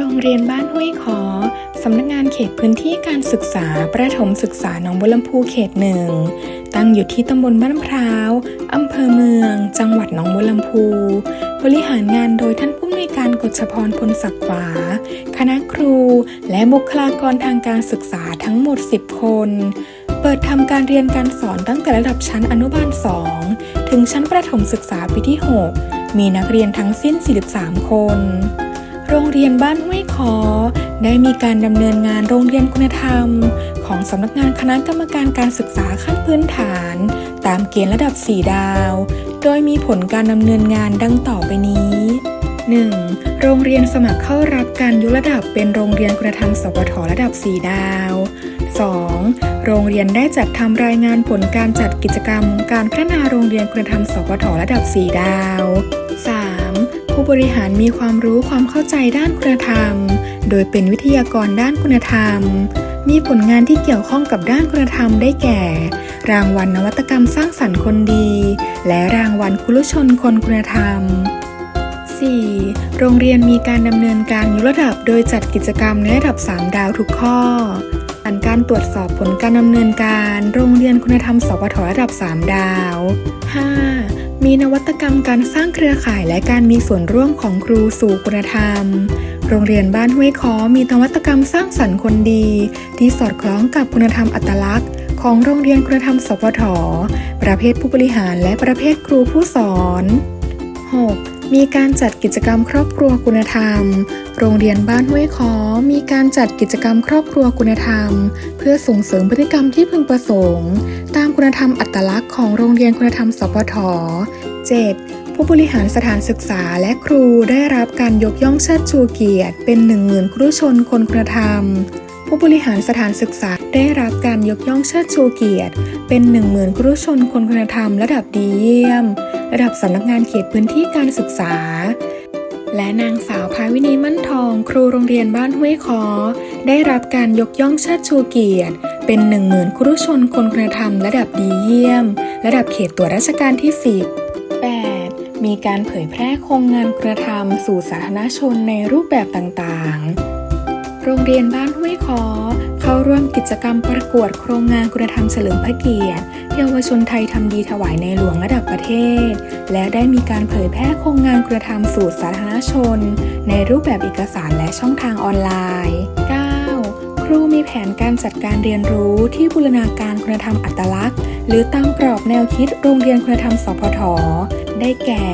โรงเรียนบ้านห้วยขอ สำนักงานเขตพื้นที่การศึกษา ประถมศึกษาหนองบัวลำพูเขตหนึ่ง ตั้งอยู่ที่ตำบลบ้านพร้าวอำเภอเมือง จังหวัดหนองบัวลำพู บริหารงานโดยท่านผู้อำนวยการกฎชพรพลศักดิ์ขวา คณะครู และบุคลากรทางการศึกษาทั้งหมด 10 คน เปิดทำการเรียนการสอนตั้งแต่ระดับชั้นอนุบาล 2 ถึงชั้นประถมศึกษาปีที่ 6 มีนักเรียนทั้งสิ้น 43 คน โรงเรียนบ้านห้วยคอได้มีการดำเนินงานโรงเรียนคุณธรรม ของสำนักงานคณะกรรมการการศึกษาขั้นพื้นฐาน ตามเกณฑ์ระดับ 4 ดาว โดยมีผลการดำเนินงานดังต่อไปนี้ 1. โรงเรียนสมัครเข้ารับการยกระดับเป็นโรงเรียนคุณธรรม สวทระดับ 4 ดาว 2. โรงเรียนได้จัดทำรายงานผลการจัดกิจกรรม การพัฒนาโรงเรียนคุณธรรม สวทระดับ 4 ดาว 3. ผู้บริหารมีความรู้ความเข้าใจด้านคุณธรรม โดยเป็นวิทยากรด้านคุณธรรม มีผลงานที่เกี่ยวข้องกับด้านคุณธรรมได้แก่ รางวัลนวัตกรรมสร้างสรรค์คนดี และรางวัลคุลชนคนคุณธรรม 4. โรงเรียนมีการดำเนินการยกระดับโดยจัดกิจกรรมในระดับ 3 ดาวทุกข้อการตรวจสอบผลการดำเนินการ โรง คุณธรรมสปทระดับ 3 ดาว 5. มีนวัตกรรมการสร้างเครือข่ายและการมีส่วนร่วมของครูสู่คุณธรรม โรงเรียนบ้านห้วยคอมีนวัตกรรมสร้างสรรค์คนดี ที่สอดคล้องกับคุณธรรมอัตลักษณ์ ของโรงเรียนคุณธรรมสปทประเภทผู้บริหารและประเภทครูผู้สอน 6. มีการจัดกิจกรรมครอบครัวคุณธรรม โรงเรียนบ้านห้วยคอมีการจัดกิจกรรมครอบครัวคุณธรรม เพื่อส่งเสริมพฤติกรรมที่พึงประสงค์ ตามคุณธรรมอัตลักษณ์ของโรงเรียนคุณธรรมสปท 7. ผู้บริหารสถานศึกษาและครูได้รับการยกย่องเชิดชูเกียรติ เป็นหนึ่งหมื่นครูชนคนคุณธรรม ผู้บริหารสถานศึกษาได้รับการยกย่องเชิดชูเกียรติ เป็นหนึ่งหมื่นครูชนคนคุณธรรม ระดับดีเยี่ยม ระดับสำนักงานเขตพื้นที่การศึกษา และนางสาวภาวินีมั่นทอง ครูโรงเรียนบ้านห้วยคอ ได้รับการยกย่องเชิดชูเกียรติ เป็นหนึ่งหมื่นครูชนคนคุณธรรมระดับดีเยี่ยม ระดับเขตตัวราชการที่ 10 8. มีการเผยแพร่โครงงานคุณธรรมสู่สาธารณชนในรูปแบบต่างๆ โรงเรียนบ้านห้วยคอ เข้าร่วมกิจกรรมประกวดโครงงานคุณธรรมเฉลิมพระเกียรติ เยาวชนไทยทำดีถวายในหลวงระดับประเทศ และได้มีการเผยแพร่โครงงานคุณธรรมสู่สาธารณชน ในรูปแบบเอกสารและช่องทางออนไลน์ 9. ครูมีแผนการจัดการเรียนรู้ที่บูรณาการคุณธรรมอัตลักษณ์ หรือตามกรอบแนวคิดโรงเรียนคุณธรรมสพทได้แก่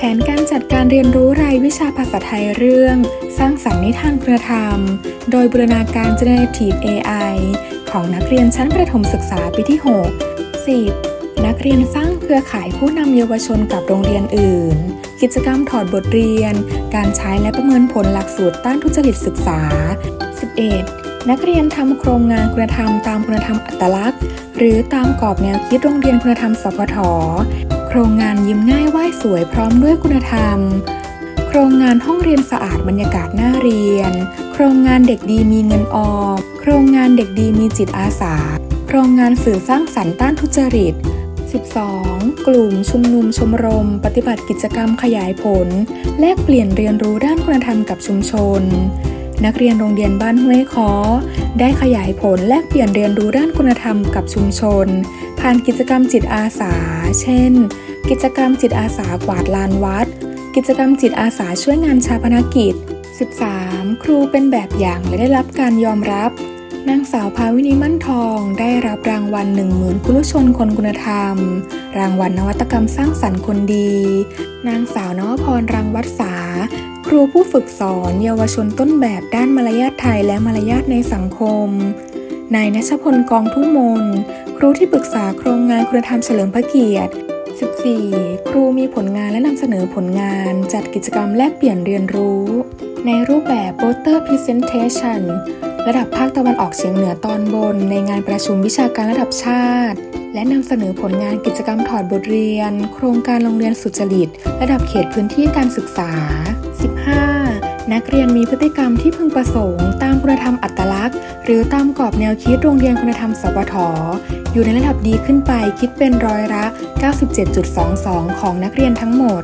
แผนการจัดการเรียนรู้รายวิชาภาษาไทยเรื่อง สร้างสรรค์นิทานคุณธรรม โดยบูรณาการ Generative AI ของนักเรียนชั้นประถมศึกษาปีที่ 6 10. นักเรียนสร้างเครือข่ายผู้นำเยาวชนกับโรงเรียนอื่น กิจกรรมถอดบทเรียน การใช้และประเมินผลหลักสูตรต้านทุจริตศึกษา 11. นักเรียนทำโครงงานคุณธรรมตามคุณธรรมอัตลักษณ์ หรือตามกรอบแนวคิดโรงเรียนคุณธรรมสพท โครงงานยิ้มง่ายไหว้สวยพร้อมด้วยคุณธรรม โครงงานห้องเรียนสะอาดบรรยากาศน่าเรียน โครงงานเด็กดีมีเงินออม โครงงานเด็กดีมีจิตอาสา โครงงานสื่อสร้างสรรค์ต้านทุจริต 12. กลุ่มชุมนุมชมรม ปฏิบัติกิจกรรมขยายผล แลกเปลี่ยนเรียนรู้ด้านคุณธรรมกับชุมชน นักเรียนโรงเรียนบ้านห้วยคอได้ขยายผลแลกเปลี่ยนเรียนรู้ด้านคุณธรรมกับชุมชน ผ่านกิจกรรมจิตอาสา เช่น กิจกรรมจิตอาสากวาดลานวัด กิจกรรมจิตอาสาช่วยงานชาปนกิจ 13. ครูเป็นแบบอย่างและได้รับการยอมรับ นางสาวภาวินีมั่นทองได้รับรางวัลหนึ่งหมื่นคุลุชนคนคุณธรรม รางวัลนวัตกรรมสร้างสรรค์คนดี นางสาวนวพรรังวัดษา ครูผู้ฝึกสอนเยาวชนต้นแบบด้านมารยาทไทยและมารยาทในสังคม นายนัชพลกองทุ่งมน ครูที่ปรึกษาโครงงานคุณธรรมเฉลิมพระเกียรติ 14. ครูมีผลงานและนำเสนอผลงาน จัดกิจกรรมแลกเปลี่ยนเรียนรู้ ในรูปแบบ Poster Presentation ระดับภาคตะวันออกเฉียงเหนือตอนบน ในงานประชุมวิชาการระดับชาติ และนำเสนอผลงานกิจกรรมถอดบทเรียน โครงการโรงเรียนสุจริต ระดับเขตพื้นที่การศึกษา 15. นักเรียนมีพฤติกรรมที่พึงประสงค์ ตามคุณธรรมอัตลักษณ์ หรือตามกรอบแนวคิดโรงเรียนคุณธรรมสปทอยู่ในระดับดีขึ้นไปคิดเป็นร้อยละ 97.22 ของนักเรียนทั้งหมด